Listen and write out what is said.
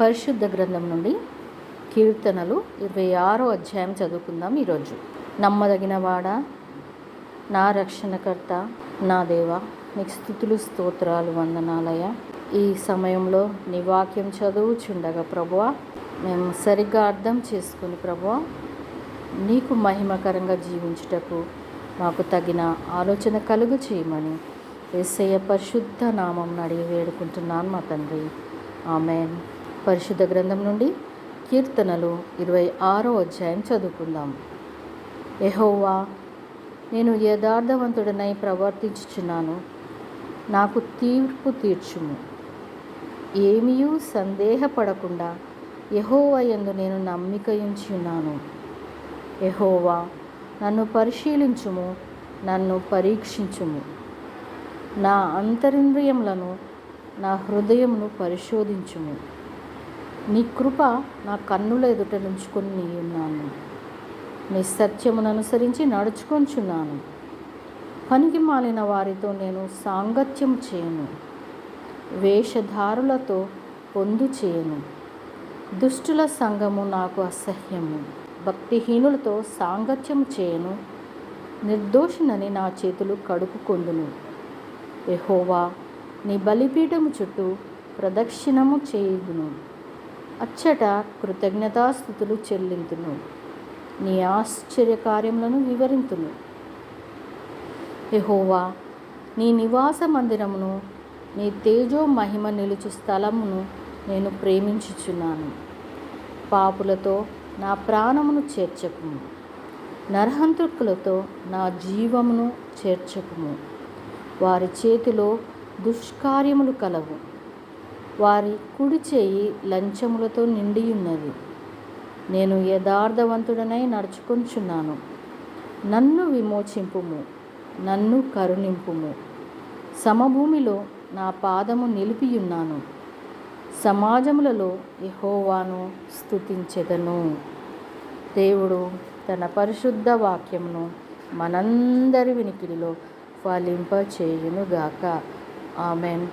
పరిశుద్ధ గ్రంథం నుండి కీర్తనలు ఇరవై ఆరో అధ్యాయం చదువుకుందాం ఈరోజు. నమ్మదగిన వాడ నా రక్షణకర్త నా దేవ నీకు స్థుతులు స్తోత్రాలు వందనాలయ. ఈ సమయంలో నీ వాక్యం చదువుచుండగా ప్రభువ మేము సరిగ్గా అర్థం చేసుకుని ప్రభువ నీకు మహిమకరంగా జీవించుటకు మాకు తగిన ఆలోచన కలుగు చేయమని ఎస్ఐ పరిశుద్ధ నామం అడిగి వేడుకుంటున్నాను మా తండ్రి. ఆమెన్. పరిశుద్ధ గ్రంథం నుండి కీర్తనలు ఇరవై ఆరో అధ్యాయం చదువుకుందాం. ఎహోవా నేను యథార్థవంతుడనై ప్రవర్తించుచున్నాను. నాకు తీర్పు తీర్చుము. ఏమీయూ సందేహపడకుండా ఎహోవా ఎందు నేను నమ్మిక ఉంచున్నాను ఎహోవా నన్ను పరిశీలించుము నన్ను పరీక్షించుము. నా అంతరింద్రియములను నా హృదయమును పరిశోధించుము. నీ కృప నా కన్నుల ఎదుట నుంచుకొని నీ ఉన్నాను. నీ సత్యమును అనుసరించి నడుచుకొంచున్నాను పనికి మాలిన వారితో నేను సాంగత్యం చేయను. వేషధారులతో పొందు చేయను. దుష్టుల సంఘము నాకు అసహ్యము. భక్తిహీనులతో సాంగత్యం చేయను. నిర్దోషినని నా చేతులు కడుపుకొందును ఎహోవా నీ బలిపీఠము చుట్టూ ప్రదక్షిణము చేయుదును. అచ్చట కృతజ్ఞతాస్థుతులు చెల్లింతును. నీ ఆశ్చర్య కార్యములను వివరింతును. ఎహోవా నీ నివాస మందిరమును నీ తేజో మహిమ నిలుచు స్థలమును నేను ప్రేమించుచున్నాను. పాపులతో నా ప్రాణమును చేర్చకుము. నరహంతకులతో నా జీవమును చేర్చకుము. వారి చేతిలో దుష్కార్యములు కలవు. వారి కుడి చేయి లంచములతో నిండి ఉన్నది నేను యథార్థవంతుడనై నడుచుకొంచున్నాను. నన్ను విమోచింపుము నన్ను కరుణింపుము. సమభూమిలో నా పాదము నిలిపియున్నాను. సమాజములలో యహోవాను స్థుతించెదను దేవుడు తన పరిశుద్ధ వాక్యమును మనందరి వినికిడిలో ఫలింపచేయునుగాక. ఆమెన్.